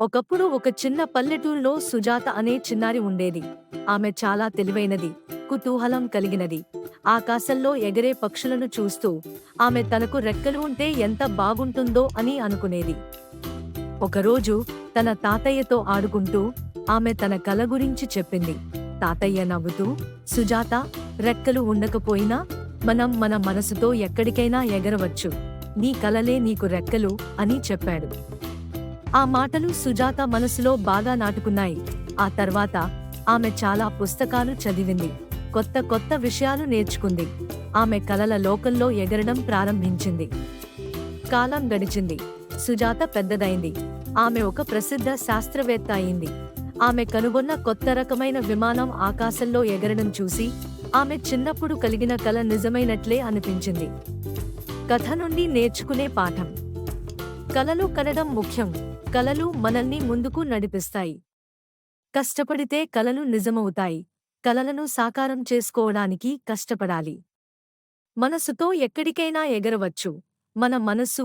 ఒకప్పుడు ఒక చిన్న పల్లెటూరులో సుజాత అనే చిన్నారి ఉండేది. ఆమె చాలా తెలివైనది కుతూహలం కలిగినది. ఆకాశంలో ఎగరే పక్షులను చూస్తూ ఆమె తనకు రెక్కలు ఉంటే ఎంత బాగుంటుందో అని అనుకునేది. ఒకరోజు తన తాతయ్యతో ఆడుకుంటూ ఆమె తన కల గురించి చెప్పింది. తాతయ్య నవ్వుతూ సుజాత రెక్కలు ఉండకపోయినా మనం మన మనసుతో ఎక్కడికైనా ఎగరవచ్చు. నీ కలలే నీకు రెక్కలు అని చెప్పాడు. ఆ మాటలు సుజాత మనసులో బాగా నాటుకున్నాయి. ఆ తర్వాత ఆమె చాలా పుస్తకాలు చదివింది. కొత్త కొత్త విషయాలు నేర్చుకుంది. ఆమె కలల లోకంలో ఎగరడం ప్రారంభించింది. కాలం గడిచింది. సుజాత పెద్దదైంది. ఆమె ఒక ప్రసిద్ధ శాస్త్రవేత్త అయింది. ఆమె కనుగొన్న కొత్త రకమైన విమానం ఆకాశంలో ఎగరడం చూసి ఆమె చిన్నప్పుడు కలిగిన కల నిజమైనట్లే అనిపించింది. కథ నుండి నేర్చుకునే పాఠం. కలలు కనడం ముఖ్యం. కలలు మనల్ని ముందుకు నడిపిస్తాయి. కష్టపడితే కలలు నిజమవుతాయి. కలలను సాకారం చేసుకోవడానికి కష్టపడాలి. మనసుతో ఎక్కడికైనా ఎగరవచ్చు. మన మనసు